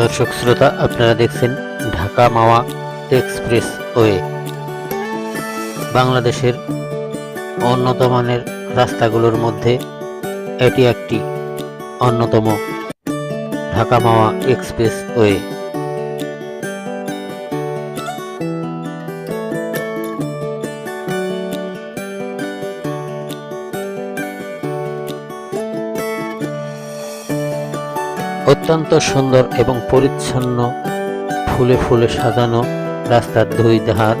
দর্শক শ্রোতা, আপনারা দেখছেন ঢাকা মাওয়া এক্সপ্রেস ওয়ে। বাংলাদেশের উন্নত মানের রাস্তাগুলোর মধ্যে এটি একটি অন্যতম ঢাকা মাওয়া এক্সপ্রেস ওয়ে। অত্যন্ত সুন্দর এবং পরিচ্ছন্ন ফুলে ফুলে সাজানো রাস্তার দুই ধার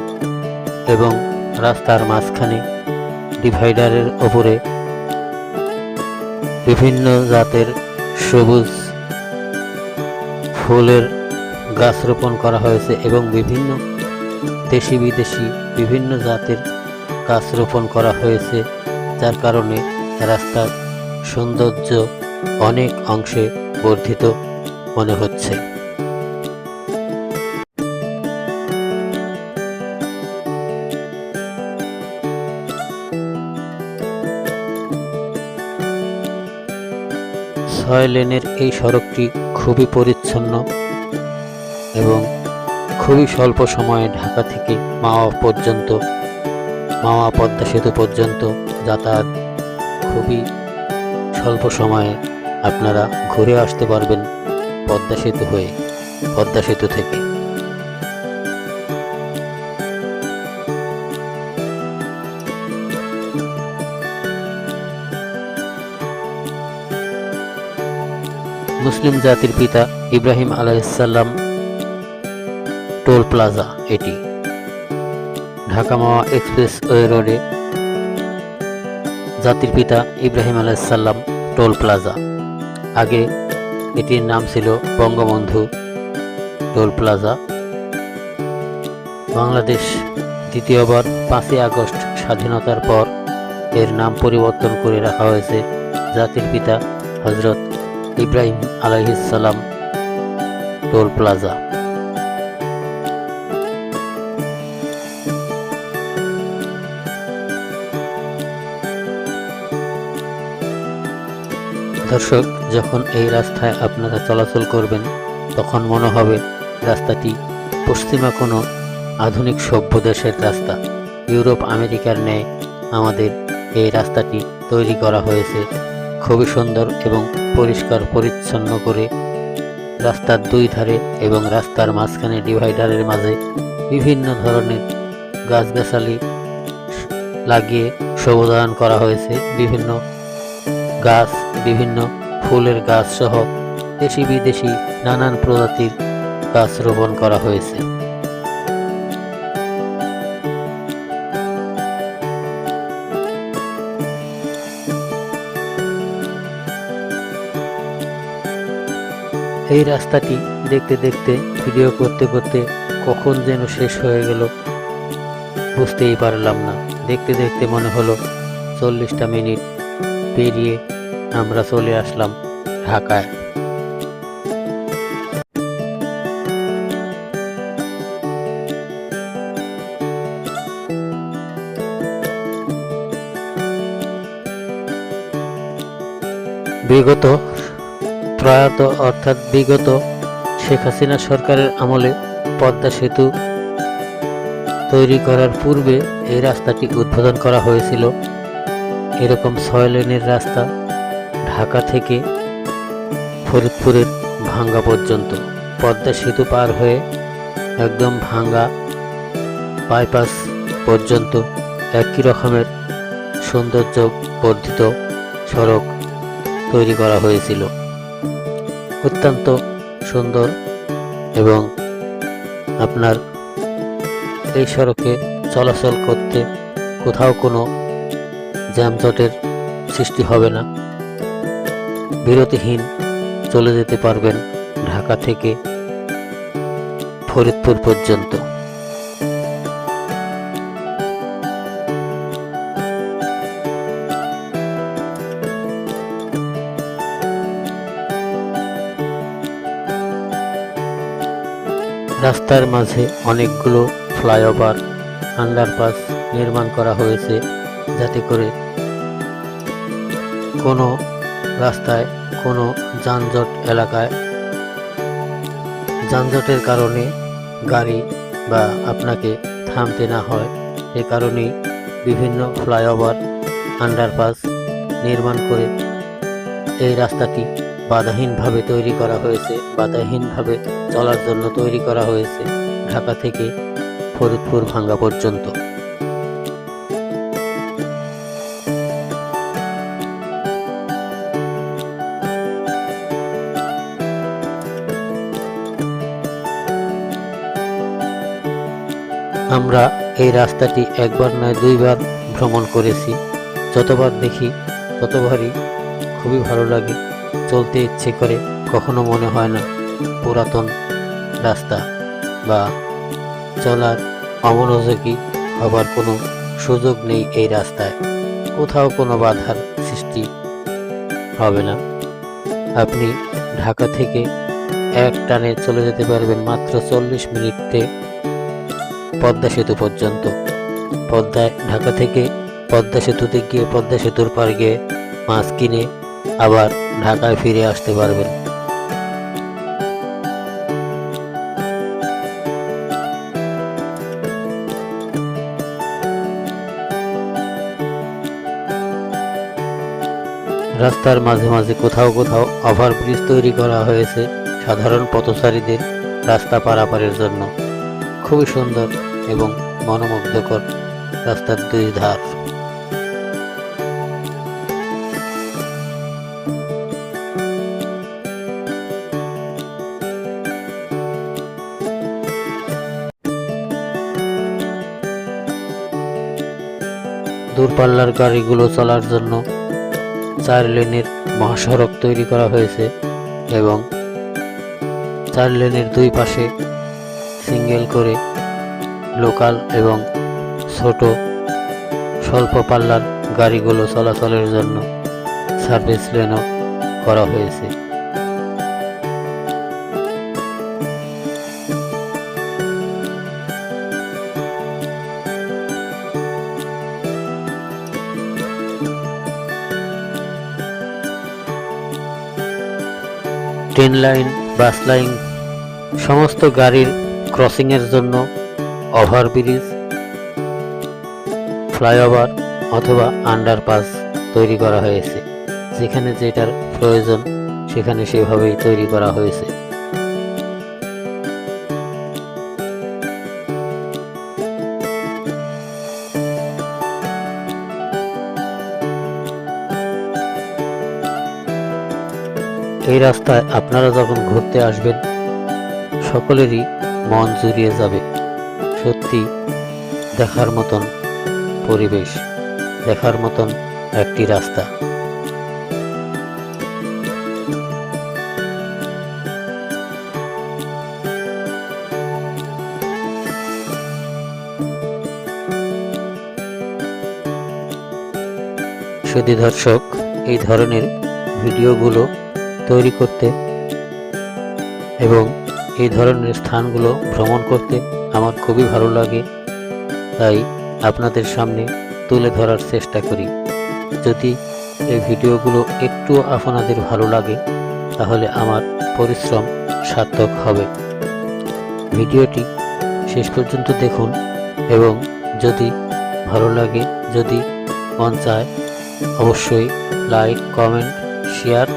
এবং রাস্তার মাঝখানে ডিভাইডারের ওপরে বিভিন্ন জাতের সবুজ ফুলের গাছ রোপণ করা হয়েছে এবং বিভিন্ন দেশি বিদেশি বিভিন্ন জাতের গাছ রোপণ করা হয়েছে, যার কারণে রাস্তার সৌন্দর্য অনেক অংশে বর্ধিত মনে হচ্ছে। ছয় লেনের এই সড়কটি খুবই পরিচ্ছন্ন এবং খুবই স্বল্প সময়ে ঢাকা থেকে মাওয়া পর্যন্ত, মাওয়া পদ্মা সেতু পর্যন্ত যাতায়াত খুবই স্বল্প সময়ে আপনারা ঘুরে আসতে পারবেন পদ্মা সেতু হয়ে, পদ্মা সেতু থেকে। মুসলিম জাতির পিতা ইব্রাহিম আলাইসাল্লাম টোল প্লাজা এটি। ঢাকা মাওয়া এক্সপ্রেস ওয়ে রোডে জাতির পিতা ইব্রাহিম আলাইসাল্লাম টোল প্লাজা। আগে। এটির নাম ছিল বঙ্গবন্ধু টোল প্লাজা। বাংলাদেশ দ্বিতীয়বার পাঁচই আগস্ট স্বাধীনতার পর এর নাম পরিবর্তন করে রাখা হয়েছে জাতির পিতা হজরত ইব্রাহিম আলাইহিসাল্লাম টোল প্লাজা। দর্শক, যখন এই রাস্তায় আপনারা চলাচল করবেন, তখন মনে হবে রাস্তাটি পশ্চিমা কোনো আধুনিক সভ্য দেশের রাস্তা। ইউরোপ, আমেরিকার ন্যায় আমাদের এই রাস্তাটি তৈরি করা হয়েছে। খুবই সুন্দর এবং পরিষ্কার, পরিচ্ছন্ন করে রাস্তার দুই ধারে এবং রাস্তার মাঝখানে ডিভাইডারের মাঝে বিভিন্ন ধরনের গাছগাছালি লাগিয়ে সবুজায়ন করা হয়েছে। বিভিন্ন গাছ, বিভিন্ন ফুলের গাছ সহ দেশি বিদেশি নানান প্রজাতির গাছ রোপণ করা হয়েছে। এই রাস্তাটি দেখতে দেখতে, ভিডিও করতে করতে কখন যেন শেষ হয়ে গেল বুঝতেই পারলাম না। দেখতে দেখতে মনে হলো চল্লিশটা মিনিট পেরিয়ে আমরা চলে আসলাম ঢাকায়। বিগত প্রয়াত অর্থাৎ বিগত শেখ হাসিনা সরকারের আমলে পদ্মা সেতু তৈরি করার পূর্বে এই রাস্তাটি উদ্বোধন করা হয়েছিল। এরকম ছয় লেনের রাস্তা ঢাকা থেকে ফরিদপুরের ভাঙ্গা পর্যন্ত। পদ্মা সেতু পার হয়ে একদম ভাঙ্গা বাইপাস পর্যন্ত একই রকমের সৌন্দর্য বর্ধিত সড়ক তৈরি করা হয়েছিল। অত্যন্ত সুন্দর এবং আপনার এই সড়কে চলাচল করতে কোথাও কোনো যানজটের সৃষ্টি হবে না। বিরতিহীন চলে যেতে পারবেন ঢাকা থেকে ফরিদপুর পর্যন্ত। রাস্তার মাঝে অনেকগুলো ফ্লাইওভার, আন্ডারপাস নির্মাণ করা হয়েছে। যাতে করে কোনো রাস্তায়, কোনো যানজট এলাকায় যানজটের কারণে গাড়ি বা আপনাকে থামতে না হয়। এ কারণেই বিভিন্ন ফ্লাইওভার, আন্ডারপাস নির্মাণ করে এই রাস্তাটি বাধাহীনভাবে তৈরি করা হয়েছে, বাধাহীনভাবে চলার জন্য তৈরি করা হয়েছে ঢাকা থেকে ফরিদপুর ভাঙ্গা পর্যন্ত। আমরা এই রাস্তাটি একবার নয় দুইবার ভ্রমণ করেছি। যতবার দেখি, ততবারই খুবই ভালো লাগে, চলতে ইচ্ছে করে, কখনো মনে হয় না, পুরাতন রাস্তা বা চলার অমনোযোগী হবার কোনো সুযোগ নেই এই রাস্তায়। কোথাও কোনো বাধার সৃষ্টি হবে না। আপনি ঢাকা থেকে এক টানে চলে যেতে পারবেন মাত্র চল্লিশ মিনিটে পদ্মা সেতু পর্যন্ত। পদ্মায় ঢাকা থেকে পদ্মা সেতুতে গিয়ে পদ্মা সেতুর পার গিয়ে মাছ কিনে আবার ঢাকায় ফিরে আসতে পারবেন। রাস্তার মাঝে মাঝে কোথাও কোথাও ওভারব্রিজ তৈরি করা হয়েছে সাধারণ পথচারীদের রাস্তা পারাপারের জন্য। খুবই সুন্দর। এবং মনোমুগ্ধকর রাস্তার দুই ধার। দূরপাল্লার গাড়িগুলো চলার জন্য চার লেনের মহাসড়ক তৈরি করা হয়েছে এবং চার লেনের দুই পাশে সিঙ্গেল করে লোকাল এবং ছোট স্বল্প পাল্লার গাড়িগুলো চলাচলের জন্য সার্ভিস লেনও করা হয়েছে। ট্রেন লাইন, বাস লাইন, সমস্ত গাড়ির ক্রসিংয়ের জন্য ওভারব্রিজ, ফ্লাইওভার অথবা আন্ডারপাস তৈরি করা হয়েছে। যেখানে যেটার প্রয়োজন, সেখানে সেভাবেই তৈরি করা হয়েছে। এই রাস্তায় আপনারা যখন ঘুরতে আসবেন, সকলেরই মন জুড়িয়ে যাবে। সত্যি দেখার মতন পরিবেশ, দেখার মতন একটি রাস্তা। সুধী দর্শক, এই ধরনের ভিডিওগুলো তৈরি করতে এবং এই ধরনের স্থানগুলো ভ্রমণ করতে আমার খুবই ভালো লাগে। তাই আপনাদের সামনে তুলে ধরার চেষ্টা করি। যদি এই ভিডিওগুলো একটু আপনাদের ভালো লাগে, তাহলে আমার পরিশ্রম সার্থক হবে। ভিডিওটি শেষ পর্যন্ত দেখুন এবং যদি ভালো লাগে, যদি মন চায়, অবশ্যই লাইক, কমেন্ট, শেয়ার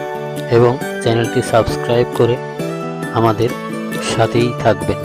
এবং চ্যানেলটি সাবস্ক্রাইব করে আমাদের সাথেই থাকবেন।